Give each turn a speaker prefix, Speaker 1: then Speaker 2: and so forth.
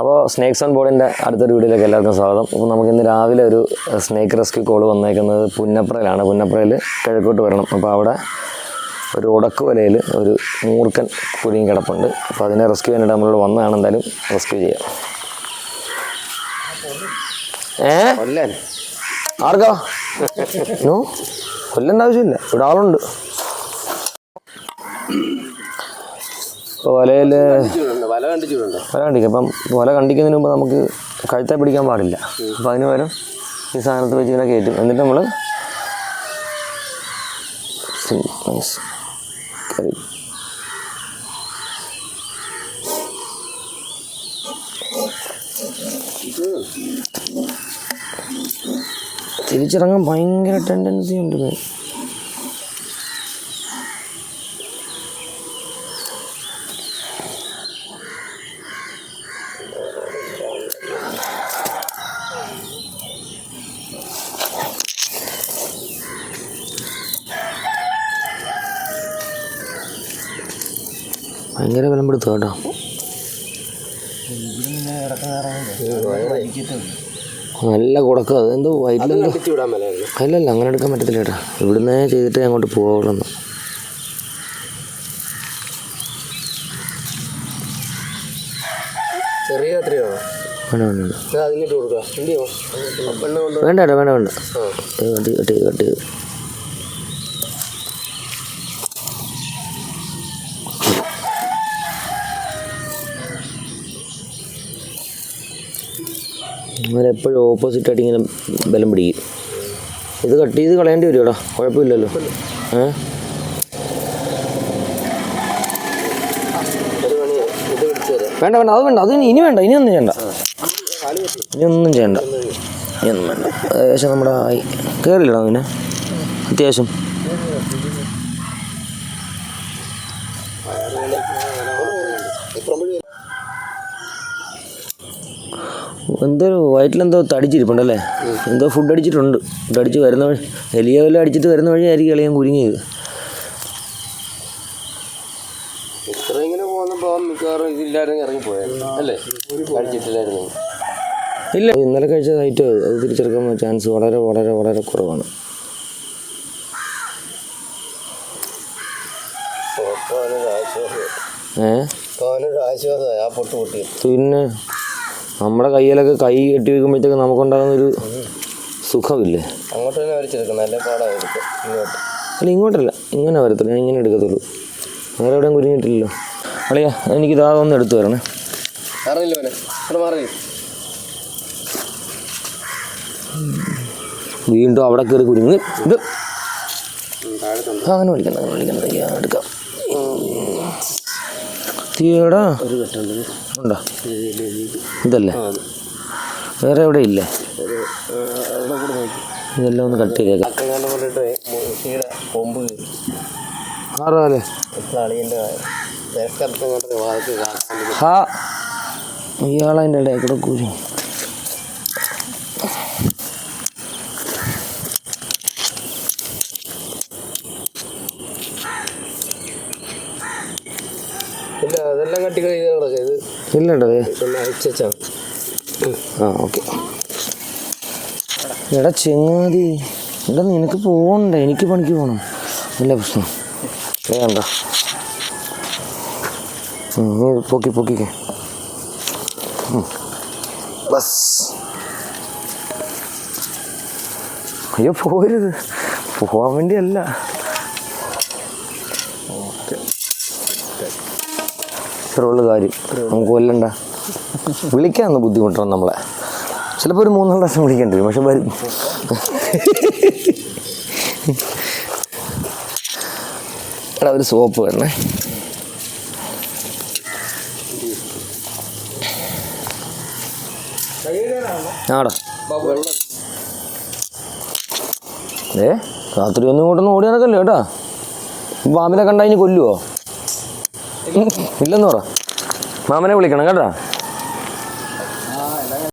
Speaker 1: അപ്പോൾ snakes on ബോർഡിന്റെ അടുത്തൊരു വീഡിയോയിലേക്ക് എല്ലാവർക്കും സ്വാഗതം. അപ്പോൾ നമുക്ക് ഇന്ന് രാവിലെ ഒരു സ്നേക്ക് റെസ്ക്യൂ കോൾ വന്നേക്കുന്നത് പുന്നപ്രയിലാണ് പുന്നപ്രയിൽ കിഴക്കോട്ട് വരണം. അപ്പോൾ അവിടെ ഒരു ഉടക്ക് വലയിൽ ഒരു മൂർക്കൻ കുരുങ്ങി കിടപ്പുണ്ട്. അപ്പോൾ അതിനെ റെസ്ക്യൂ ചെയ്യാനായിട്ട് നമ്മളോട് വന്നതാണ്. എന്തായാലും റെസ്ക്യൂ ചെയ്യാം. ഏ?
Speaker 2: കൊല്ലാൻ.
Speaker 1: ആർക്കാ? കൊല്ലന്റെ ആവശ്യമില്ല. ഇവിടെ ആളുണ്ട്. വലയിൽ
Speaker 2: വല
Speaker 1: കണ്ടിക്കും അപ്പം വല കണ്ടിക്കുന്നതിന് മുമ്പ് നമുക്ക് കഴുത്തെ പിടിക്കാൻ പാടില്ല. അപ്പം അതിന് പകരം ഈ സാധനത്ത് വെച്ച് ഇങ്ങനെ കയറ്റും. എന്നിട്ട് നമ്മൾ തിരിച്ചിറങ്ങാൻ ഭയങ്കര ടെൻഡൻസി ഉണ്ട് ഭയങ്കര ബലം പിടുത്തു കേട്ടോ. നല്ല കുടക്ക. എന്തോ വയറ്റിലെന്തോ അല്ലല്ല അങ്ങനെ എടുക്കാൻ പറ്റത്തില്ല ചേട്ടാ ഇവിടുന്ന് ചെയ്തിട്ട് അങ്ങോട്ട്
Speaker 2: ചെറിയ എത്രയോ
Speaker 1: വേണ്ട വേണ്ട വേണ്ട. വേണ്ട വേണ്ട വേണ്ട. കട്ട് കട്ട് കട്ട് അവരെപ്പോഴും ഓപ്പോസിറ്റ് ആയിട്ട് ഇങ്ങനെ ബലം പിടിക്കും. ഇത് കട്ട് ചെയ്ത് കളയേണ്ടി വരും എടാ കുഴപ്പമില്ലല്ലോ. ഏ? വേണ്ട വേണ്ട അത് വേണ്ട അത് ഇനി വേണ്ട ഇനി ഒന്നും ചെയ്യണ്ട. ഇനി ഒന്നും ചെയ്യണ്ട. ഇനി ഒന്നും വേണ്ട. ഏകദേശം നമ്മുടെ കയറില്ലടാ പിന്നെ അത്യാവശ്യം. എന്തോ വയറ്റിലെന്തോ തടിച്ചിരിപ്പുണ്ടല്ലേ? എന്തോ ഫുഡ് അടിച്ചിട്ടുണ്ട്. ഫുഡ് അടിച്ച് വരുന്ന വഴി എലിയ വല്ല അടിച്ചിട്ട് വരുന്ന വഴിയായിരിക്കും ഇളയാൻ കുരുങ്ങിയത്.
Speaker 2: ഇത്ര ഇങ്ങനെ പോകുന്നപ്പോ മിക്കവാറും ഇതില്ലായിരുന്നു ഇറങ്ങി പോയായിരുന്നു അല്ലേ? കഴിച്ചിട്ടില്ലായിരുന്നു
Speaker 1: ഇല്ല ഇന്നലെ കഴിച്ച ഐറ്റം അത് തിരിച്ചെടുക്കാൻ ചാൻസ് വളരെ വളരെ വളരെ കുറവാണ്.
Speaker 2: ഏഹ് ആശ്വാസമായി ആ പൊട്ട് പൊട്ടി
Speaker 1: പിന്നെ? നമ്മുടെ കയ്യിലൊക്കെ കൈ കെട്ടി വെക്കുമ്പോഴത്തേക്ക് നമുക്കുണ്ടാകുന്ന ഒരു സുഖമില്ലേ?
Speaker 2: അങ്ങോട്ട് തന്നെ വരച്ചെടുക്കണം നല്ല പാടാണ് എടുക്കുക ഇങ്ങോട്ട്.
Speaker 1: അല്ല ഇങ്ങോട്ടല്ല. ഇങ്ങനെ വരത്തുള്ളൂ ഞാൻ ഇങ്ങനെ എടുക്കത്തുള്ളൂ. വേറെ എവിടെയും കുരുങ്ങിയിട്ടില്ലല്ലോ. അളിയാ എനിക്ക് ഇതാ ഒന്ന് എടുത്തു
Speaker 2: അറിയില്ല അവിടെ മാറി.
Speaker 1: വീണ്ടും അവിടെ കയറി കുരുങ്ങി. ഇത്. അങ്ങനെ വിളിക്കണ്ട അങ്ങനെ വിളിക്കണ്ട എടുക്കാം. തീയടാ
Speaker 2: ഒരു കെട്ടുണ്ട്
Speaker 1: ഉണ്ടോ. ഇതല്ലേ? വേറെ എവിടെ ഇല്ലേ? ഇതെല്ലാം ഒന്ന് കട്ട് ചെയ്തേക്കാം. ആറാലേ ഹാ. ഇയാളതിന്റെ ഇടയിൽ കൂടെ കുരു.
Speaker 2: ഇല്ല അതെല്ലാം കട്ടി കഴിത് കിടക്കുക ഇത്
Speaker 1: ഇല്ലട്ടോ ദേ. ആ ഓക്കെ. എടാ ചെങ്ങാതി എടാ നിനക്ക് പോകണ്ട എനിക്ക് പണിക്ക് പോകണം ഇല്ല പ്രശ്നം. വേണ്ട. പൊക്കി പൊക്കിക്കേ. ബസ്. അയ്യോ പോരുത്. പോകാൻ വേണ്ടിയല്ല. ഇത്രയുള്ള കാര്യം. നമുക്ക് കൊല്ലണ്ട. വിളിക്കാന്ന് ബുദ്ധിമുട്ടാണ് നമ്മളെ. ചിലപ്പോൾ ഒരു മൂന്നാൽ പ്രാവശ്യം വിളിക്കേണ്ടി വരും പക്ഷെ വരും. എടാ ഒരു സോപ്പ് വരണേ ഏ രാത്രി ഒന്നും ഇങ്ങോട്ടൊന്നും ഓടി നടക്കല്ലോ കേട്ടാ? വാമിനെ കണ്ടാ ഇനി കൊല്ലുവോ? ഇല്ലെന്ന് പറ. മാമനെ വിളിക്കണം കേട്ടാ.